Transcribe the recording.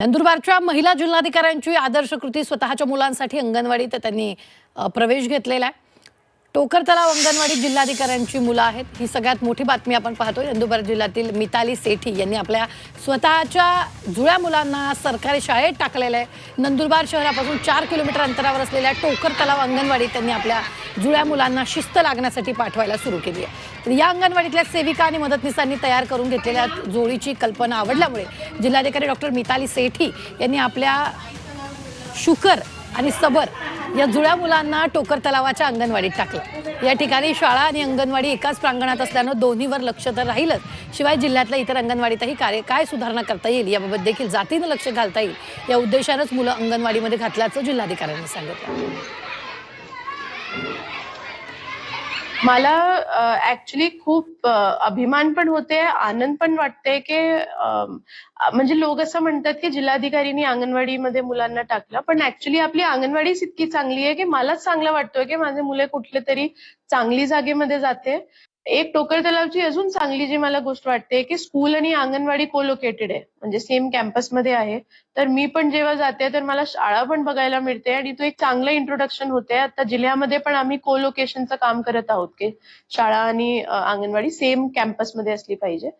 नंदुरबारच्या महिला जिल्हाधिकाऱ्यांची आदर्श कृती स्वतःच्या मुलांसाठी अंगणवाडीत त्यांनी प्रवेश घेतलेला आहे. टोकर तलाव अंगणवाडी जिल्हाधिकाऱ्यांची मुलं आहेत. ही सगळ्यात मोठी बातमी आपण पाहतोय. नंदुरबार जिल्ह्यातील मिताली सेठी यांनी आपल्या स्वतःच्या जुळ्या मुलांना सरकारी शाळेत टाकलेलं आहे. नंदुरबार शहरापासून चार किलोमीटर अंतरावर असलेल्या टोकर तलाव अंगणवाडीत त्यांनी आपल्या जुळ्या मुलांना शिस्त लागण्यासाठी पाठवायला सुरू केली आहे. तर या अंगणवाडीतल्या सेविका आणि मदतनीसांनी तयार करून घेतलेल्या जोडीची कल्पना आवडल्यामुळे जिल्हाधिकारी डॉक्टर मिताली सेठी यांनी आपल्या शुकर आणि सबर या जुळ्या मुलांना टोकर तलावाच्या अंगणवाडीत टाकलं. या ठिकाणी शाळा आणि अंगणवाडी एकाच प्रांगणात असल्यानं दोन्हीवर लक्ष तर राहीलच. शिवाय जिल्ह्यातल्या इतर अंगणवाडीतही कार्य काय सुधारणा करता येईल याबाबत देखील जातीनं लक्ष घालता येईल. या उद्देशानंच मुलं अंगणवाडीमध्ये घातल्याचं जिल्हाधिकाऱ्यांनी सांगितलं. मला ऍक्च्युली खूप अभिमान पण होते आनंद पण वाटते की म्हणजे लोक असं म्हणतात की जिल्हाधिकारीनी अंगणवाडीमध्ये मुलांना टाकलं पण ऍक्च्युली आपली अंगणवाडीच इतकी चांगली आहे की मलाच चांगलं वाटतोय की माझे मुले कुठले तरी चांगली जागेमध्ये जाते. एक टोकर तलावची अजून चांगली जी मला गोष्ट वाटते की स्कूल आणि अंगणवाडी कोलोकेटेड आहे. म्हणजे सेम कॅम्पसमध्ये आहे. तर मी पण जेव्हा जाते तर मला शाळा पण बघायला मिळते आणि तो एक चांगलं इंट्रोडक्शन होते. आता जिल्ह्यामध्ये पण आम्ही कोलोकेशनचं काम करत आहोत की शाळा आणि अंगणवाडी सेम कॅम्पसमध्ये असली पाहिजे.